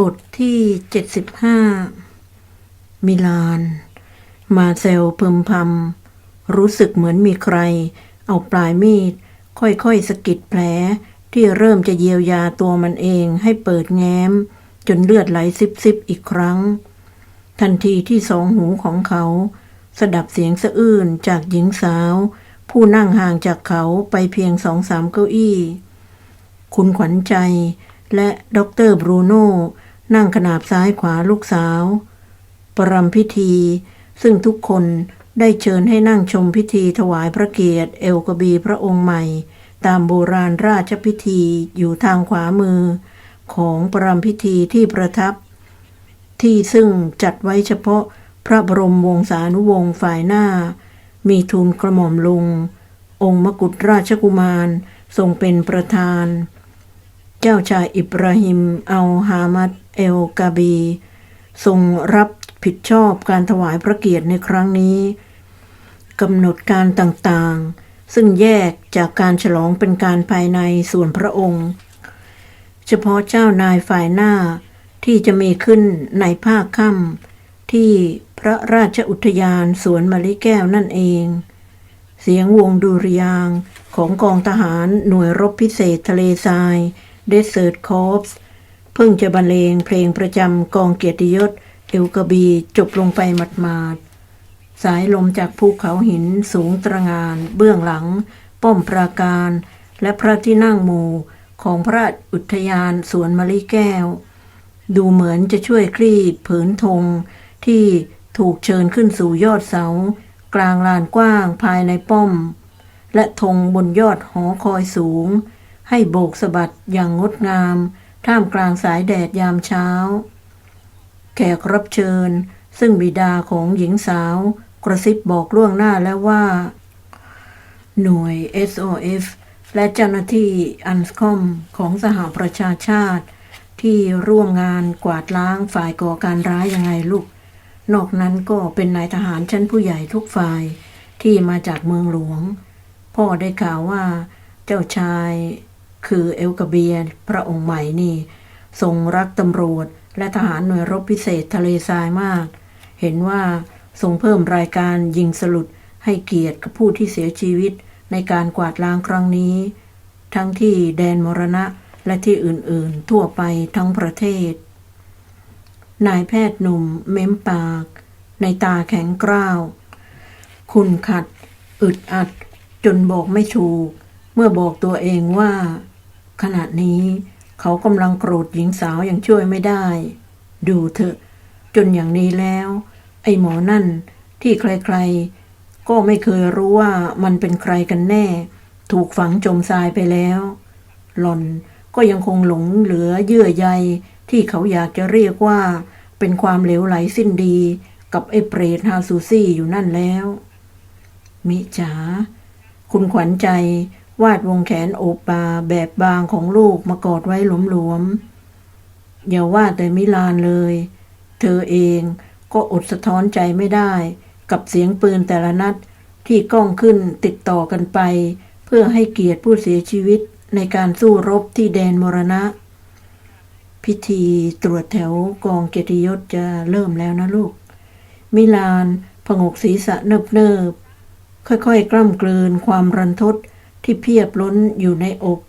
บทที่เจ็ดสิบห้ามิลาน มาเซลพึมพำรู้สึกเหมือนมีใคร เอาปลายมีด ค่อยๆสะกิดแผล ที่เริ่มจะเยียวยาตัวมันเองให้เปิดแง้ม จนเลือดไหลซิบๆอีกครั้ง ทันทีที่สองหูของเขา สดับเสียงสะอื้นจากหญิงสาว ผู้นั่งห่างจากเขาไปเพียงสองสามเก้าอี้ คุณขวัญใจ และด็อกเตอร์บรูโน่นั่งขนาบซ้ายขวาลูกสาว ประรำพิธี ซึ่งทุกคนได้เชิญให้นั่งชมพิธีถวายพระเกียรติเอลกบีพระองค์ใหม่ ตามโบราณราชพิธีอยู่ทางขวามือ ของประรำพิธีที่ประทับ ที่ซึ่งจัดไว้เฉพาะพระบรมวงศานุวงศ์ฝ่ายหน้า มีทูลกระหม่อมลุง องค์มกุฎราชกุมารทรงเป็นประธาน เจ้าชายอิบราฮิมอัลฮามัดเอลกาบี ทรงรับผิดชอบการถวายพระเกียรติในครั้งนี้กำหนดการต่างๆ ซึ่งแยกจากการฉลองเป็นการภายในส่วนพระองค์ เฉพาะเจ้านายฝ่ายหน้าที่จะมีขึ้นในภาคค่ำที่พระราชอุทยานสวนมะลิแก้วนั่นเอง เสียงวงดุริยางของกองทหารหน่วยรบพิเศษทะเลทราย เดสเซิร์ตคอร์ปส์เพิ่งจะบรรเลงเพลงประจำกองเกียรติยศเอลกบีจบลงไปหมาดๆ สายลมจากภูเขาหินสูงตระงาน เบื้องหลัง ป้อมปราการ และพระที่นั่งหมู่ของพระอุทยานสวนมะลิแก้ว ดูเหมือนจะช่วยคลี่ผืนธงที่ถูกเชิญขึ้นสู่ยอดเสา กลางลานกว้างภายในป้อม และธงบนยอดหอคอยสูง ให้โบกสะบัดอย่างงดงาม ท่ามกลางสายแดดยามเช้า แขกรับเชิญ ซึ่งบิดาของหญิงสาว กระซิบบอกล่วงหน้าแล้วว่า หน่วย SOF และเจ้าหน้าที่อันสคอมของสหประชาชาติ ที่ร่วมงานกวาดล้างฝ่ายก่อการร้ายยังไงลูก นอกนั้นก็เป็นนายทหารชั้นผู้ใหญ่ทุกฝ่ายที่มาจากเมืองหลวง พ่อได้ข่าวว่าเจ้าชาย คือเอลกาเบียพระองค์ใหม่นี่ ทรงรักตำรวจ และทหารหน่วยรบพิเศษทะเลทรายมาก เห็นว่าทรงเพิ่มรายการยิงสลุดให้เกียรติกับผู้ที่เสียชีวิตในการกวาดล้างครั้งนี้ ทั้งที่แดนมรณะและที่อื่นๆ ทั่วไปทั้งประเทศ นายแพทย์หนุ่มเม้มปาก ในตาแข็งกร้าว คุณขัด อึดอัด จนบอกไม่ถูก เมื่อบอกตัวเองว่า ขณะนี้เขากำลังโกรธหญิงสาวอย่างช่วยไม่ได้ ดูเถอะ จนอย่างนี้แล้ว ไอ้หมอนั่นที่ใครๆ ก็ไม่เคยรู้ว่ามันเป็นใครกันแน่ ถูกฝังจมทรายไปแล้ว หล่อนก็ยังคงหลงเหลือเยื่อใยที่เขาอยากจะเรียกว่า เป็นความเหลวไหลสิ้นดี กับไอ้เปรตฮาซูซี่อยู่นั่นแล้ว มิจ๋าคุณขวัญใจ วาดวงแขนโอบปาแบบบางของลูกมากอดไว้หลวมๆอย่าว่าแต่มิลานเลย เธอเองก็อดสะท้อนใจไม่ได้ กับเสียงปืนแต่ละนัดที่ก้องขึ้นติดต่อกันไป เพื่อให้เกียรติผู้เสียชีวิตในการสู้รบที่แดนมรณะ พิธีตรวจแถวกองเกียรติยศจะเริ่มแล้วนะลูก มิลานผงกศีรษะเนิบเนิบค่อยๆ กล้ำกลืนความรันทด ที่เพียบล้นอยู่ในอก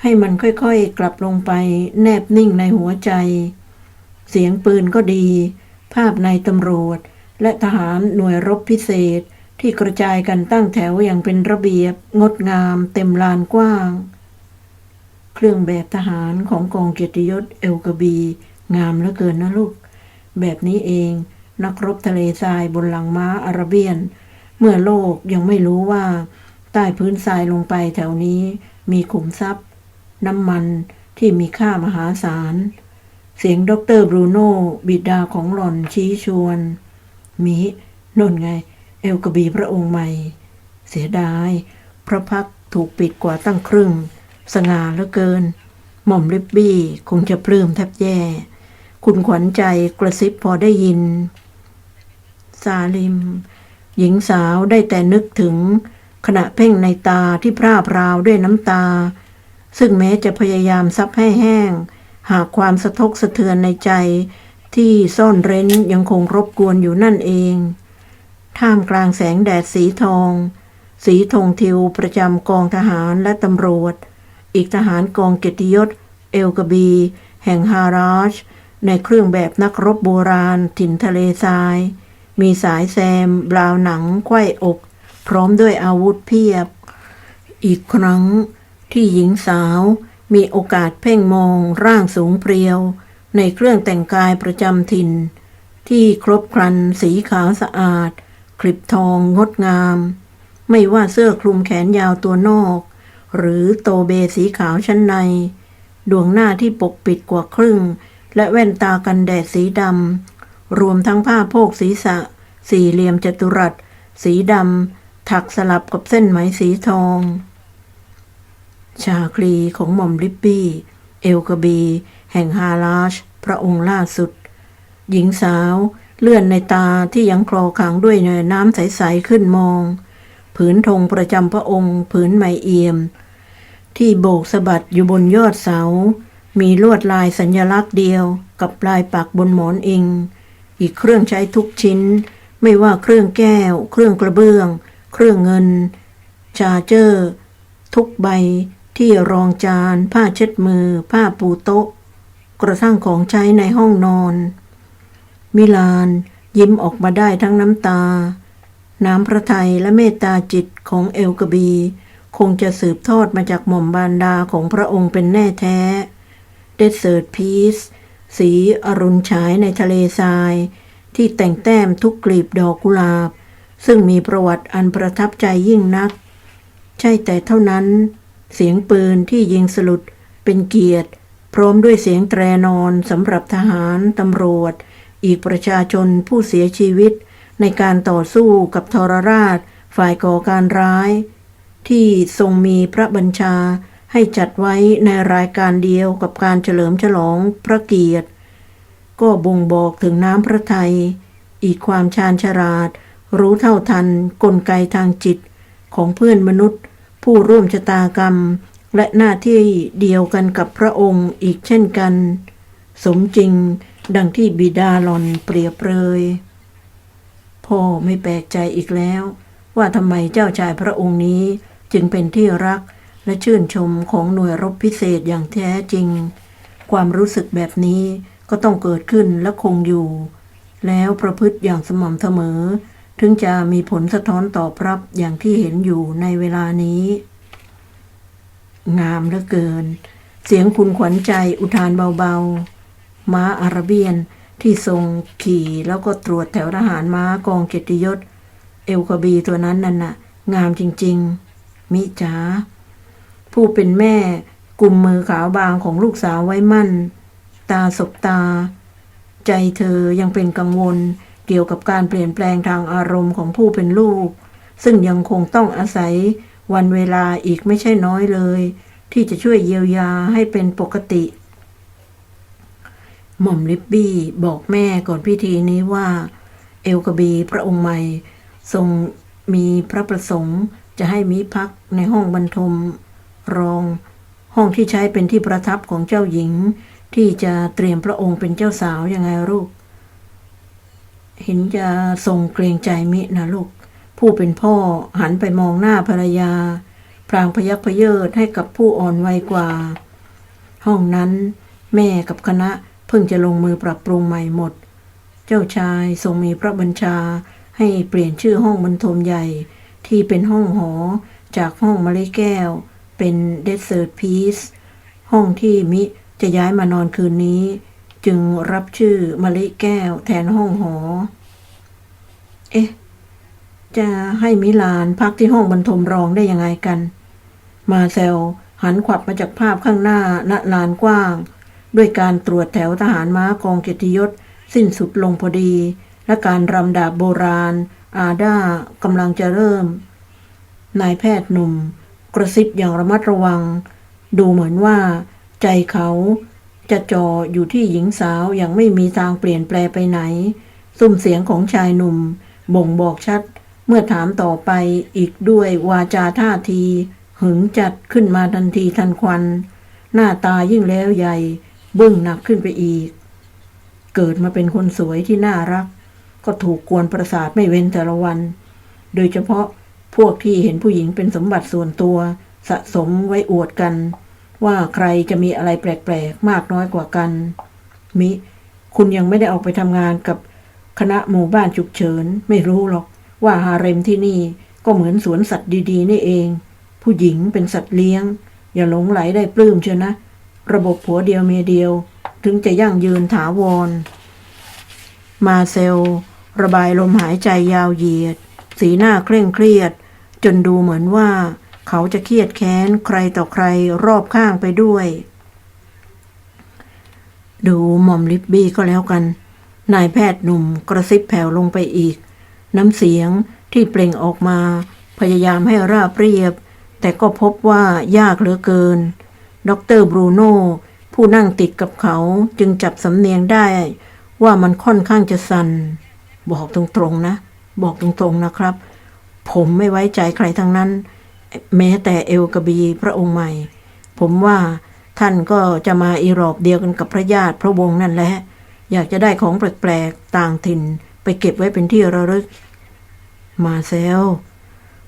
ให้มันค่อยๆกลับลงไปแนบนิ่งในหัวใจ เสียงปืนก็ดี ภาพนายตำรวจ และทหารหน่วยรบพิเศษที่กระจายกันตั้งแถวอย่างเป็นระเบียบ งดงาม เต็มลานกว้าง เครื่องแบบทหารของกองเกียรติยศเอลกบี งามเหลือเกินนะลูก แบบนี้เองนักรบทะเลทรายบนหลังม้าอาราเบียน เมื่อโลกยังไม่รู้ว่า ใต้พื้นทรายลงไปแถวนี้มีขุมทรัพย์ น้ำมันที่มีค่ามหาศาล เสียงด็อกเตอร์บรูโน่บิดาของหล่อนชี้ชวน มินนไง เอลกบีพระองค์ใหม่ เสียดาย พระพักถูกปิดกว่าตั้งครึ่ง สง่าเหลือเกิน หม่อมลิบบี้คงจะปลื้มแทบแย่ คุณขวัญใจกระซิบพอได้ยิน ซาลิม หญิงสาวได้แต่นึกถึง ขณะเพ่งในตาที่พร่าพราวด้วยน้ำตา ซึ่งแม้จะพยายามซับให้แห้ง หากความสะทกสะเทือนในใจ ที่ซ่อนเร้นยังคงรบกวนอยู่นั่นเอง ท่ามกลางแสงแดดสีทอง สีธงทิวประจำกองทหารและตำรวจ อีกทหารกองเกียรติยศ เอลกบี แห่งฮาราช ในเครื่องแบบนักรบโบราณถิ่นทะเลทราย มีสายแซมบราวหนังไข้อก พร้อมด้วยอาวุธเพียบ อีกครั้งที่หญิงสาวมีโอกาสเพ่งมองร่างสูงเพรียว ในเครื่องแต่งกายประจำถิ่น ที่ครบครันสีขาวสะอาด คลิปทองงดงาม ไม่ว่าเสื้อคลุมแขนยาวตัวนอก หรือโตเบสีขาวชั้นใน ดวงหน้าที่ปกปิดกว่าครึ่ง และแว่นตากันแดดสีดำรวมทั้งผ้าโพกศีรษะ สี่เหลี่ยมจัตุรัส สีดำ ถักสลับกับเส้นไหมสีทอง ชาคลีของหม่อมลิปปี้ เอลกบี แห่งฮาราช พระองค์ล่าสุด หญิงสาวเลื่อนในตาที่ยังคลอขังด้วยน้ำใส ๆ ขึ้นมอง ผืนธงประจำพระองค์ ผืนไหมเอี่ยม ที่โบกสะบัดอยู่บนยอดเสา มีลวดลายสัญลักษณ์เดียว กับลายปักบนหมอนเองอีกเครื่องใช้ทุกชิ้น ไม่ว่าเครื่องแก้ว เครื่องกระเบื้อง เครื่องเงิน ชาเจอร์ ทุกใบที่รองจาน ผ้าเช็ดมือ ผ้าปูโต๊ะ กระทั่งของใช้ในห้องนอน มิลานยิ้มออกมาได้ทั้งน้ำตา น้ำพระทัยและเมตตาจิตของเอลกบี คงจะสืบทอดมาจากหม่อมบานดาของพระองค์เป็นแน่แท้เดสเซิร์ตพีซสีอรุณฉายในทะเลทราย ที่แต่งแต้มทุกกลีบดอกกุหลาบ ซึ่งมีประวัติอันประทับใจยิ่งนัก ใช่แต่เท่านั้น เสียงปืนที่ยิงสลุดเป็นเกียรติ พร้อมด้วยเสียงแตรนอนสำหรับทหารตำรวจ อีกประชาชนผู้เสียชีวิต ในการต่อสู้กับทรราช ฝ่ายก่อการร้าย ที่ทรงมีพระบัญชาให้จัดไว้ในรายการเดียวกับการเฉลิมฉลองพระเกียรติ ก็บ่งบอกถึงน้ำพระทัย อีกความชาญฉลาด รู้เท่าทันกลไกทางจิตของเพื่อนมนุษย์ ผู้ร่วมชะตากรรม และหน้าที่เดียวกันกับพระองค์อีกเช่นกัน สมจริงดังที่บิดาหลอนเปรียบเลยพ่อไม่แปลกใจอีกแล้ว ว่าทำไมเจ้าชายพระองค์นี้จึงเป็นที่รักและชื่นชมของหน่วยรบพิเศษอย่างแท้จริง ความรู้สึกแบบนี้ก็ต้องเกิดขึ้นและคงอยู่ แล้วประพฤติอย่างสม่ำเสมอ ถึงจะมีผลสะท้อนตอบรับอย่างที่เห็นอยู่ในเวลานี้ งามเหลือเกิน เสียงคุณขวัญใจอุทานเบาๆ ม้าอารเบียนที่ทรงขี่แล้วก็ตรวจแถวทหารม้ากองเกียรติยศ เอลคาบีตัวนั้นนั่นน่ะ งามจริง ๆ มิจ๋าผู้เป็นแม่กุมมือขาวบางของลูกสาวไว้มั่น ตาสบตา ใจเธอยังเป็นกังวล เกี่ยวกับการเปลี่ยนแปลงทางอารมณ์ของผู้เป็นลูก ซึ่งยังคงต้องอาศัยวันเวลาอีกไม่ใช่น้อยเลย ที่จะช่วยเยียวยาให้เป็นปกติ หม่อมลิบบี้บอกแม่ก่อนพิธีนี้ว่า เอลกบีพระองค์ใหม่ ทรงมีพระประสงค์จะให้มิพักในห้องบรรทม รอง ห้องที่ใช้เป็นที่ประทับของเจ้าหญิง ที่จะเตรียมพระองค์เป็นเจ้าสาวยังไงลูก เห็นจะทรงเกรงใจมินะลูก ผู้เป็นพ่อหันไปมองหน้าภรรยา พรางพยักพเยิดให้กับผู้อ่อนวัยกว่า ห้องนั้น แม่กับคณะเพิ่งจะลงมือปรับปรุงใหม่หมด เจ้าชายทรงมีพระบัญชาให้เปลี่ยนชื่อห้องบรรทมใหญ่ ที่เป็นห้องหอจากห้องมะลิแก้ว เป็นเดสเซอร์พีซห้องที่มิจะย้ายมานอนคืนนี้ จึงรับชื่อมะลิแก้วแทนห้องหอ เอ๊ะ จะให้มิลานพักที่ห้องบรรทมรองได้ยังไงกัน มาเซลหันขวับมาจากภาพข้างหน้าณลานกว้าง ด้วยการตรวจแถวทหารม้ากองเกียรติยศ สิ้นสุดลงพอดี และการรำดาบโบราณ อาด้ากำลังจะเริ่ม นายแพทย์หนุ่ม กระซิบอย่างระมัดระวัง ดูเหมือนว่า ใจเขา จะจ่ออยู่ที่หญิงสาวอย่างไม่มีทางเปลี่ยนแปลไปไหน ซุ้มเสียงของชายหนุ่ม บ่งบอกชัด เมื่อถามต่อไปอีกด้วยวาจาท่าที หึงจัดขึ้นมาทันทีทันควัน หน้าตายิ่งแล้วใหญ่ บึ้งหนักขึ้นไปอีก เกิดมาเป็นคนสวยที่น่ารัก ก็ถูกกวนประสาทไม่เว้นแต่ละวัน โดยเฉพาะพวกที่เห็นผู้หญิงเป็นสมบัติส่วนตัว สะสมไว้อวดกัน ว่าใครจะมีอะไรแปลกๆ มากน้อยกว่ากัน มิ คุณยังไม่ได้ออกไปทำงานกับคณะหมู่บ้านฉุกเฉิน ไม่รู้หรอก ว่าฮาเร็มที่นี่ก็เหมือนสวนสัตว์ดีๆ นี่เอง ผู้หญิงเป็นสัตว์เลี้ยง อย่าหลงไหลได้ปลื้มเชียวนะ ระบบผัวเดียวเมียเดียว ถึงจะยั่งยืนถาวร มาเซล ระบายลมหายใจยาวเหยียด สีหน้าเคร่งเครียด จนดูเหมือนว่า เขาจะเครียดแค้นใครต่อใครรอบข้างไปด้วย ดูหม่อมลิบบี้ก็แล้วกัน นายแพทย์หนุ่มกระซิบแผ่วลงไปอีก น้ำเสียงที่เปล่งออกมา พยายามให้ราบเรียบ แต่ก็พบว่ายากเหลือเกิน ดรบรูโน่ผู้นั่งติดกับเขาจึงจับสำเนียงได้ ว่ามันค่อนข้างจะสัน่นบอกตรงๆนะ บอกตรงๆนะครับ ผมไม่ไว้ใจใครทั้งนั้น แม้แต่เอลกบีพระองค์ใหม่ ผมว่าท่านก็จะมาอีรอบเดียวกันกับพระญาติพระวงศ์นั่นแหละ อยากจะได้ของแปลกๆต่างถิ่น ไปเก็บไว้เป็นที่ระลึก มาเซล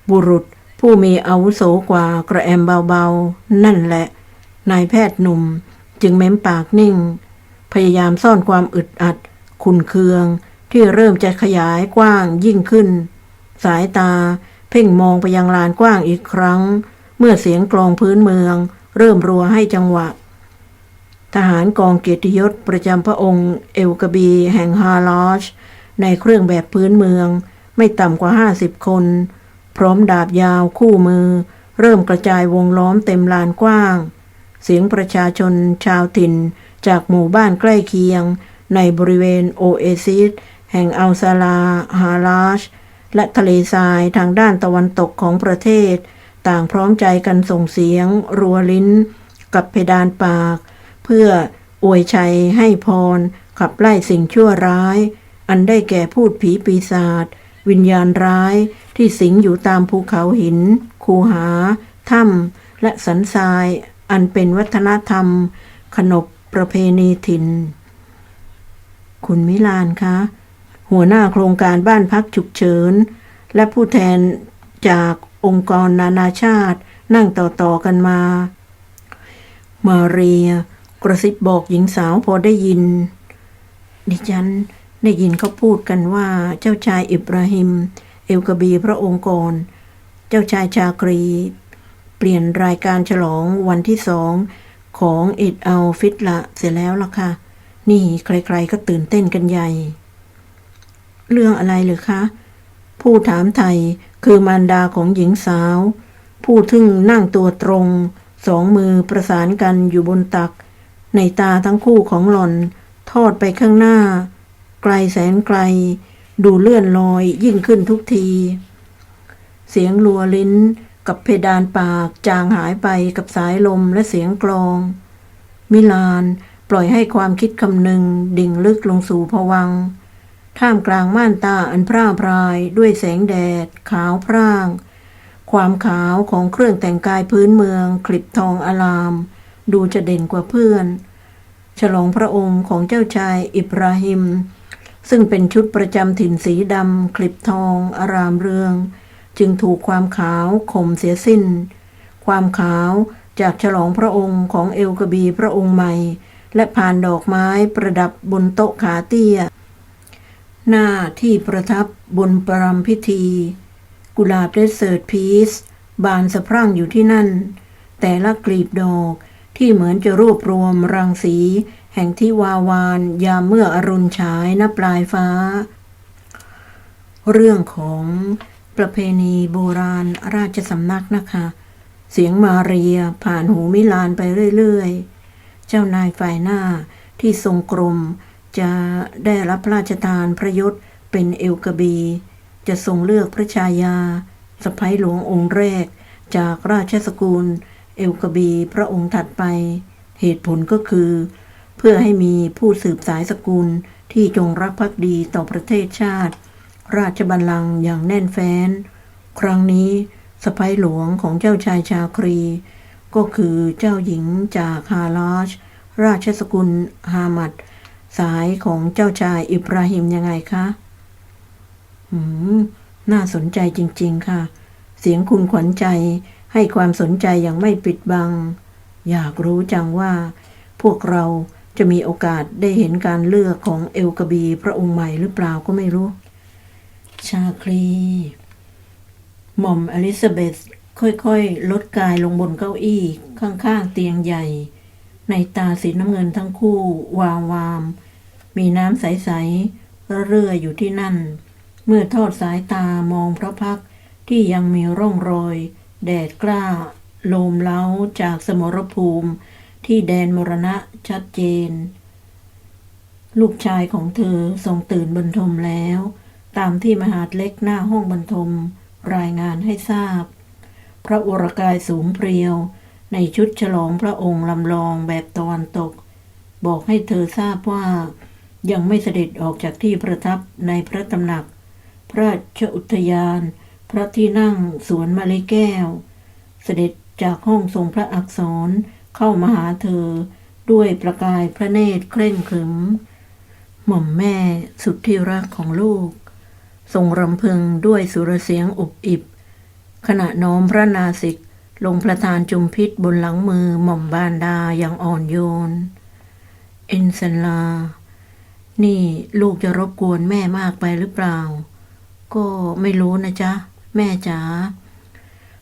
บุรุษผู้มีอาวุโสกว่ากระแอมเบาๆ นั่นแหละ นายแพทย์หนุ่มจึงเม้มปากนิ่ง พยายามซ่อนความอึดอัด ขุนเคืองที่เริ่มจะขยายกว้างยิ่งขึ้น สายตา เพ่งมองไปยังลานกว้างอีกครั้ง เมื่อเสียงกลองพื้นเมือง เริ่มรัวให้จังหวะ ทหารกองเกียรติยศประจำพระองค์เอลกบี แห่งฮาลอชในเครื่องแบบพื้นเมือง ไม่ต่ำกว่าห้าสิบคน พร้อมดาบยาวคู่มือ เริ่มกระจายวงล้อมเต็มลานกว้าง เสียงประชาชนชาวถิ่น จากหมู่บ้านใกล้เคียง ในบริเวณโอเอซิสแห่งอัลซาลาฮาลาช และทะเลทรายทางด้านตะวันตกของประเทศ ต่างพร้อมใจกันส่งเสียง รัวลิ้น กับเพดานปาก เพื่ออวยชัยให้พร ขับไล่สิ่งชั่วร้าย อันได้แก่พูดผีปีศาจวิญญาณร้ายที่สิงอยู่ตามภูเขาหิน คูหา ถ้ำและสันทราย อันเป็นวัฒนธรรม ขนบประเพณีถิ่น คุณมิลานคะ หัวหน้าโครงการบ้านพักฉุกเฉิน และผู้แทนจากองค์กรนานาชาตินั่งต่อๆกันมา มาเรีย กระซิบบอกหญิงสาวพอได้ยิน ดิฉันได้ยินเขาพูดกันว่าเจ้าชายอิบราฮิม เอลกบีพระองค์ก่อนเจ้าชายชากรี เปลี่ยนรายการฉลองวันที่สองของอิดเอัลฟิตละเสร็จแล้วล่ะค่ะ นี่ใครๆก็ตื่นเต้นกันใหญ่ เรื่องอะไรเหรือคะ ผู้ถามไทยคือมารดาของหญิงสาว ผู้ทึ่งนั่งตัวตรง สองมือประสานกันอยู่บนตัก ในตาทั้งคู่ของหล่อน ทอดไปข้างหน้า ไกลแสนไกล ดูเลื่อนลอยยิ่งขึ้นทุกที เสียงลัวลิ้นกับเพดานปากจางหายไปกับสายลมและเสียงกลอง มิลานปล่อยให้ความคิดคำหนึ่งดิ่งลึกลงสู่ผวัง ท่ามกลางม่านตาอันพร่าพรายด้วยแสงแดด ขาวพร่าง ความขาวของเครื่องแต่งกายพื้นเมือง คลิปทองอลาม ดูจะเด่นกว่าเพื่อน ฉลองพระองค์ของเจ้าชายอิบราฮิม ซึ่งเป็นชุดประจำถิ่นสีดำคลิปทองอารามเรือง จึงถูกความขาวข่มเสียสิ้น ความขาวจากฉลองพระองค์ของเอลกบีพระองค์ใหม่ และผ่านดอกไม้ประดับบนโต๊ะขาเตี้ย หน้าที่ประทับบนประรำพิธี กุหลาบเดสเซิร์ตพีซบานสะพรั่งอยู่ที่นั่น แต่ละกลีบดอกที่เหมือนจะรวบรวมรังสี แห่งที่วาวานยามเมื่ออรุณฉายณปลายฟ้า เรื่องของประเพณีโบราณราชสำนักนะคะ เสียงมาเรียผ่านหูมิลานไปเรื่อย ๆ เจ้านายฝ่ายหน้าที่ทรงกรม จะได้รับพระราชทานพระยศเป็นเอลกบี จะทรงเลือกพระชายาสะพ้ยหลวงองค์แรก จากราชสกุลเอลกบีพระองค์ถัดไป เหตุผลก็คือ เพื่อให้มีผู้สืบสายสกุลที่จงรักภักดีต่อประเทศชาติ ราชบัลลังก์อย่างแน่นแฟ้น ครั้งนี้สะพ้ยหลวงของเจ้าชายชาครี ก็คือเจ้าหญิงจากฮาลาชราชสกุลฮามัด สายของเจ้าชายอิบราฮิมยังไงคะหืมน่าสนใจจริง ๆ ค่ะ เสียงคุณขวัญใจให้ความสนใจอย่างไม่ปิดบัง อยากรู้จังว่า พวกเราจะมีโอกาสได้เห็นการเลือกของเอลกบีพระองค์ใหม่หรือเปล่าก็ไม่รู้ ชาคลีหม่อมอลิซาเบธค่อยๆ ลดกายลงบนเก้าอี้ข้างๆเตียงใหญ่ ในตาสีน้ำเงินทั้งคู่ วาววาม มีน้ำใสๆเรื่อยอยู่ที่นั่น เมื่อทอดสายตามองพระพักที่ยังมีร่องรอย แดดกล้า โลมเล้าจากสมรภูมิ ที่แดนมรณะชัดเจน ลูกชายของเธอทรงตื่นบรรทมแล้ว ตามที่มหาดเล็กหน้าห้องบรรทม รายงานให้ทราบ พระวรกายสูงเพรียว ในชุดฉลองพระองค์ลำลองแบบตะวันตก บอกให้เธอทราบว่ายังไม่เสด็จออกจากที่ประทับในพระตำหนัก พระราชอุทยาน พระที่นั่งสวนมะลิแก้ว เสด็จจากห้องทรงพระอักษรเข้ามาหาเธอด้วยประกายพระเนตรเคร่งขรึม หม่อมแม่สุดที่รักของลูก ทรงรำพึงด้วยสุรเสียงอบอิบ ขณะน้อมพระนาสิก ลงประทานจุมพิษบนหลังมือหม่อมบานดาอย่างอ่อนโยน เอ็นเซนลา นี่ลูกจะรบกวนแม่มากไปหรือเปล่า ก็ไม่รู้นะจ๊ะ แม่จ๋า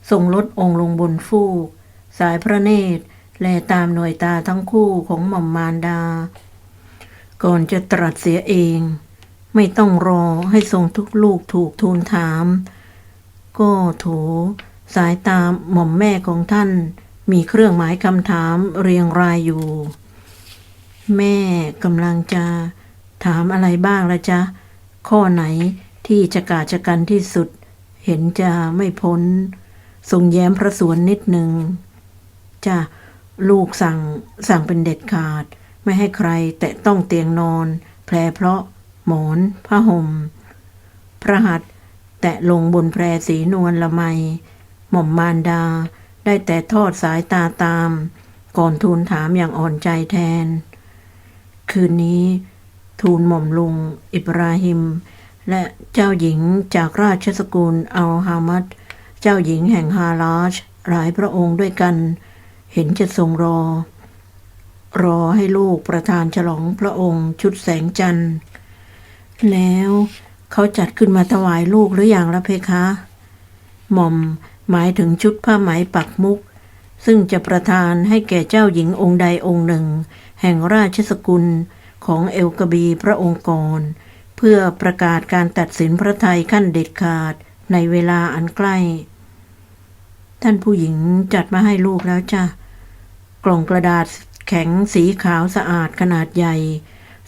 ทรงลดองค์ลงบนฟูก สายพระเนตร แลตามหน่วยตาทั้งคู่ของหม่อมมารดา ก่อนจะตรัสเสียเอง ไม่ต้องรอให้ทรงทุกลูกถูกทูลถาม ก็โถ สายตาหม่อมแม่ของท่าน มีเครื่องหมายคำถามเรียงรายอยู่ แม่กำลังจะถามอะไรบ้างละจ๊ะ ข้อไหนที่จะกาจะกันที่สุด เห็นจะไม่พ้น ทรงแย้มพระสวนนิดหนึ่งจ้ะลูกสั่งสั่งเป็นเด็ดขาด ไม่ให้ใครแตะต้องเตียงนอนแพรเพราะหมอนผ้าห่มพระหัตแตะลงบนแพรสีนวลละไม หม่อมมารดา ได้แต่ทอดสายตาตาม ก่อนทูลถามอย่างอ่อนใจแทน คืนนี้ ทูลหม่อมลุง อิบราฮิม และเจ้าหญิงจากราชสกุลอัลฮามัดเจ้าหญิงแห่งฮาลาชหลายพระองค์ด้วยกัน เห็นจะทรงรอ รอให้ลูกประธานฉลองพระองค์ชุดแสงจันทร์ แล้วเขาจัดขึ้นมาถวายลูกหรืออย่างละเพคะ หม่อม หมายถึงชุดผ้าไหมปักมุก ซึ่งจะประทานให้แก่เจ้าหญิงองค์ใดองค์หนึ่ง แห่งราชสกุลของเอลกบีพระองค์ก่อนเพื่อประกาศการตัดสินพระไทยขั้นเด็ดขาดในเวลาอันใกล้ ท่านผู้หญิงจัดมาให้ลูกแล้วจ้ะ กล่องกระดาษแข็งสีขาวสะอาดขนาดใหญ่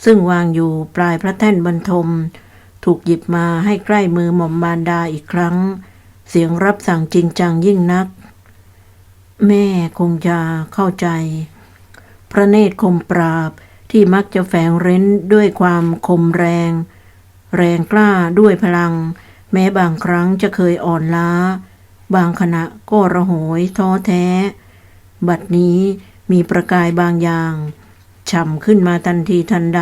ซึ่งวางอยู่ปลายพระแท่นบรรทม ถูกหยิบมาให้ใกล้มือหม่อมบานดาอีกครั้ง เสียงรับสั่งจริงจังยิ่งนัก แม่คงจะเข้าใจ พระเนตรคมปราบที่มักจะแฝงเร้นด้วยความคมแรง แรงกล้าด้วยพลัง แม้บางครั้งจะเคยอ่อนล้า บางขณะก็ระโหยท้อแท้ บัดนี้มีประกายบางอย่างฉ่ำขึ้นมาทันทีทันใด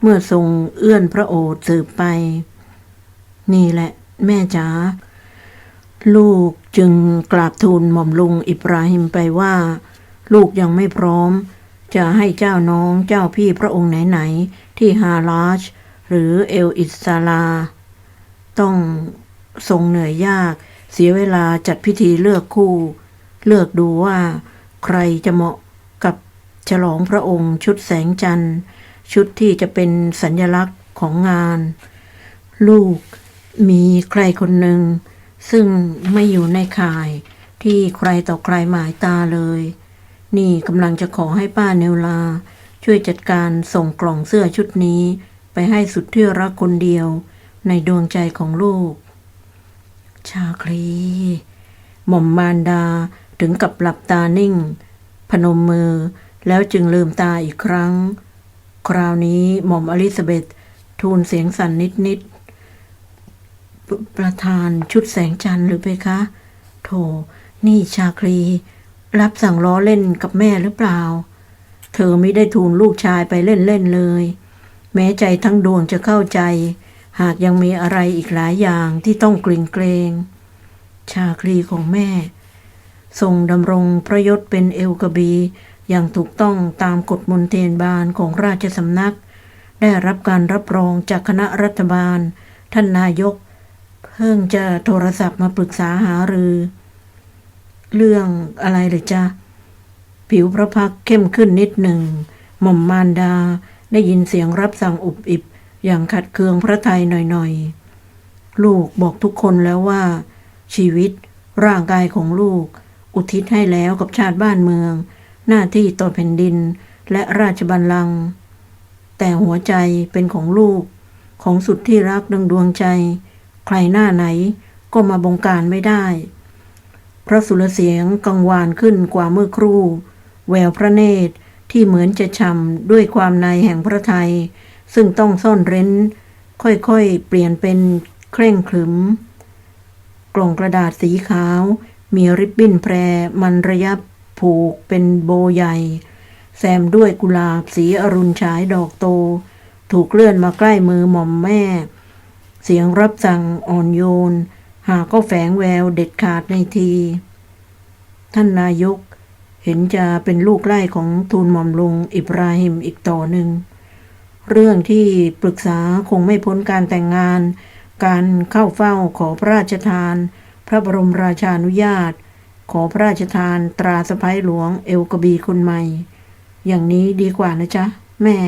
เมื่อทรงเอื้อนพระโอษฐ์สืบไป นี่แหละ แม่จ๋า ลูกจึงกราบทูลหม่อมลุงอิบราฮิมไปว่า ลูกยังไม่พร้อม จะให้เจ้าน้องเจ้าพี่พระองค์ไหน ๆ ที่ฮาลาช หรือเอลอิสซาลา ต้องทรงเหนื่อยยาก เสียเวลาจัดพิธีเลือกคู่ เลือกดูว่า ใครจะเหมาะกับฉลองพระองค์ชุดแสงจันทร์ ชุดที่จะเป็นสัญญลักษณ์ของงาน ลูกมีใครคนหนึ่ง ซึ่งไม่อยู่ในข่ายที่ใครต่อใครหมายตาเลย นี่กำลังจะขอให้ป้าเนวลา ช่วยจัดการส่งกล่องเสื้อชุดนี้ ไปให้สุดที่รักคนเดียว ในดวงใจของลูก ชาคลี หม่อมมารดาถึงกับหลับตานิ่ง พนมมือแล้วจึงลืมตาอีกครั้ง คราวนี้หม่อมอลิซาเบธทูลเสียงสั่นนิดๆ ประธานชุดแสงจันทร์หรือไปคะ โถ นี่ชาคลีรับสั่งล้อเล่นกับแม่หรือเปล่า เธอไม่ได้ทูลลูกชายไปเล่นๆเลย แม้ใจทั้งดวงจะเข้าใจ หากยังมีอะไรอีกหลายอย่างที่ต้องกลิ่งเกรงชาคลีของแม่ ทรงดำรงพระยศเป็นเอลกบี อย่างถูกต้องตามกฎมนเทียนบาลของราชสำนัก ได้รับการรับรองจากคณะรัฐบาล ท่านนายก พิ่งจะโทรศัพท์มาปรึกษาหารือ เรื่องอะไรหรือจ๊ะ ผิวพระพักเข้มขึ้นนิดหนึ่ง หม่อมมารดาได้ยินเสียงรับสั่งอุบอิบ อย่างขัดเคืองพระไทยหน่อยๆ ลูกบอกทุกคนแล้วว่า ชีวิตร่างกายของลูก อุทิศให้แล้วกับชาติบ้านเมือง หน้าที่ต่อแผ่นดินและราชบัลลังก์แต่หัวใจเป็นของลูกของสุดที่รักดังดวงใจ รหน้าไหนก็มาบงการไม่ได้ พระสุรเสียงกังวานขึ้นกว่าเมื่อครู่ แววพระเนตรที่เหมือนจะช่ำด้วยความในแห่งพระไทย ซึ่งต้องซ่อนเร้น ค่อยๆ เปลี่ยนเป็นเคร่งขรึม กล่องกระดาษสีขาว มีริบบิ้นแพรมันระยับผูกเป็นโบใหญ่ แซมด้วยกุหลาบสีอรุณฉายดอกโต ถูกเลื่อนมาใกล้มือหม่อมแม่ เสียงรับสั่งอ่อนโยน หาก็แฝงแววเด็ดขาดในที ท่านนายกเห็นจะเป็นลูกไล่ของทูลหม่อมลุงอิบราฮิมอีกต่อหนึ่ง เรื่องที่ปรึกษาคงไม่พ้นการแต่งงาน การเข้าเฝ้าขอพระราชทาน พระบรมราชานุญาต ขอพระราชทานตราสะพ้ยหลวงเอลกบีคนใหม่ อย่างนี้ดีกว่านะจ๊ะ แม่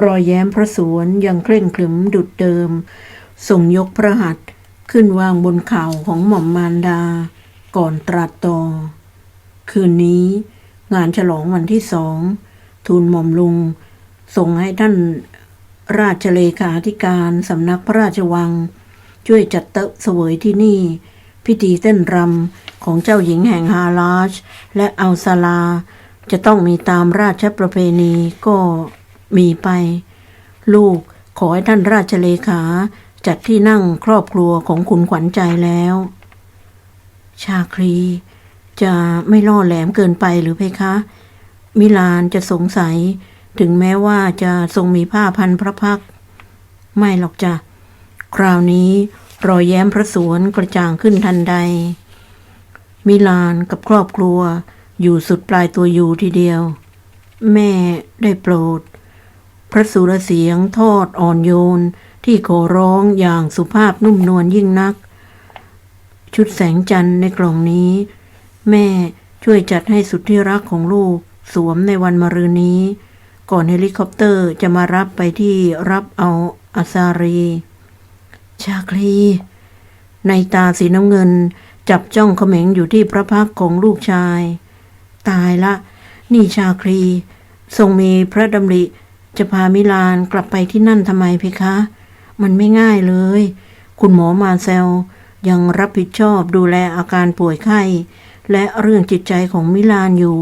รอยแย้มพระสวนยังเคร่งขรึมดุดเดิมส่งยกพระหัตถ์ขึ้นวางบนเข่าของหม่อมมารดา ก่อนตรัสต่อ คืนนี้ งานฉลองวันที่สอง ทูลหม่อมลุง ส่งให้ท่านราชเลขาธิการสำนักพระราชวัง ช่วยจัดเตะเสวยที่นี่ พิธีเต้นรำของเจ้าหญิงแห่งฮาลาช และอัลซาลา จะต้องมีตามราชประเพณีก็ มีไป ลูกขอให้ท่านราชเลขาจัดที่นั่งครอบครัวของคุณขวัญใจแล้ว ชาครีจะไม่ล่อแหลมเกินไปหรือเพคะ มิลานจะสงสัย ถึงแม้ว่าจะทรงมีผ้าพันพระพัก ไม่หรอกจ้ะ คราวนี้รอยแย้มพระสวนกระจ่างขึ้นทันใด มิลานกับครอบครัวอยู่สุดปลายตัวอยู่ทีเดียว แม่ได้โปรด พระสุรเสียงทอดอ่อนโยน ที่ขอร้องอย่างสุภาพนุ่มนวลยิ่งนัก ชุดแสงจันทร์ในกล่องนี้ แม่ช่วยจัดให้สุดที่รักของลูกสวมในวันมะรืนนี้ ก่อนเฮลิคอปเตอร์จะมารับไปที่รับเอาอาซารี ชาคลี ในตาสีน้ำเงินจับจ้องเขม็งอยู่ที่พระพักของลูกชาย ตายละ นี่ชาคลี ทรงมีพระดำริ จะพามิลานกลับไปที่นั่นทำไมเพคะ มันไม่ง่ายเลย คุณหมอมาเซลยังรับผิดชอบดูแลอาการป่วยไข้และเรื่องจิตใจของมิลานอยู่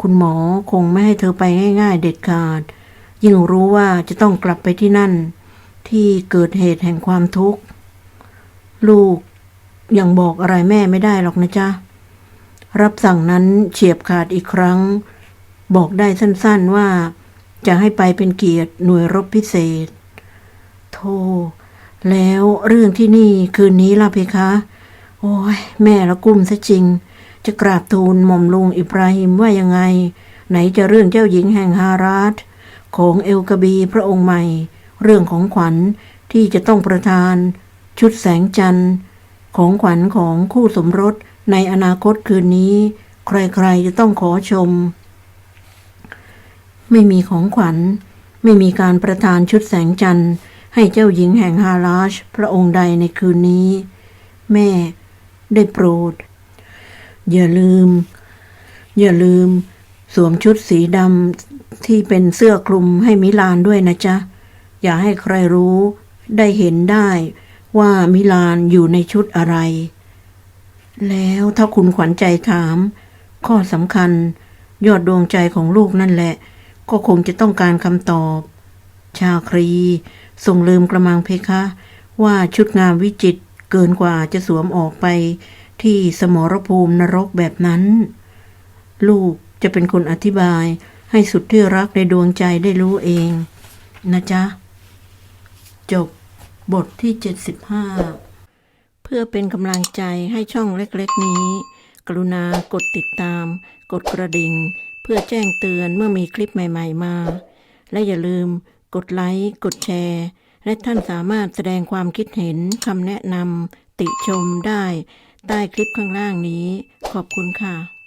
คุณหมอคงไม่ให้เธอไปง่าย ๆ เด็ดขาด ยิ่งรู้ว่าจะต้องกลับไปที่นั่น ที่เกิดเหตุแห่งความทุกข์ ลูกยังบอกอะไรแม่ไม่ได้หรอกนะจ๊ะ รับสั่งนั้นเฉียบขาดอีกครั้ง บอกได้สั้นๆว่า จะให้ไปเป็นเกียรติหน่วยรบพิเศษโธ่แล้วเรื่องที่นี่คืนนี้ล่ะเพคะ โอ้ย แม่ละกุ้มซะจริง จะกราบทูลหม่อมลุงอิบราฮิมว่ายังไง ไหนจะเรื่องเจ้าหญิงแห่งฮาราตของเอลกบีพระองค์ใหม่ เรื่องของขวัญที่จะต้องประทาน ชุดแสงจันทร์ของขวัญของคู่สมรสในอนาคตคืนนี้ ใครๆจะต้องขอชม ไม่มีของขวัญ ไม่มีการประทานชุดแสงจันทร์ ให้เจ้าหญิงแห่งฮาราช พระองค์ใดในคืนนี้ แม่ ได้โปรด อย่าลืม อย่าลืม สวมชุดสีดำที่เป็นเสื้อคลุมให้มิลานด้วยนะจ๊ะ อย่าให้ใครรู้ ได้เห็นได้ว่ามิลานอยู่ในชุดอะไร แล้วถ้าคุณขวัญใจถาม ข้อสำคัญ ยอดดวงใจของลูกนั่นแหละ ก็คงจะต้องการคำตอบ ชาครีทรงลืมกระมังเพคะ ว่าชุดงามวิจิตเกินกว่าจะสวมออกไป ที่สมรภูมินรกแบบนั้น ลูกจะเป็นคนอธิบายให้สุดที่รักในดวงใจได้รู้เอง นะจ๊ะ จบบทที่ 75 เพื่อเป็นกำลังใจให้ช่องเล็กๆนี้ กรุณากดติดตาม กดกระดิ่ง พื่อแจ้งเตือนเมื่อมีคลิปใหม่ ๆ มา และอย่าลืมกดไลค์ กดแชร์ และท่านสามารถแสดงความคิดเห็นคำแนะนำติชมได้ ใต้คลิปข้างล่างนี้ ขอบคุณค่ะ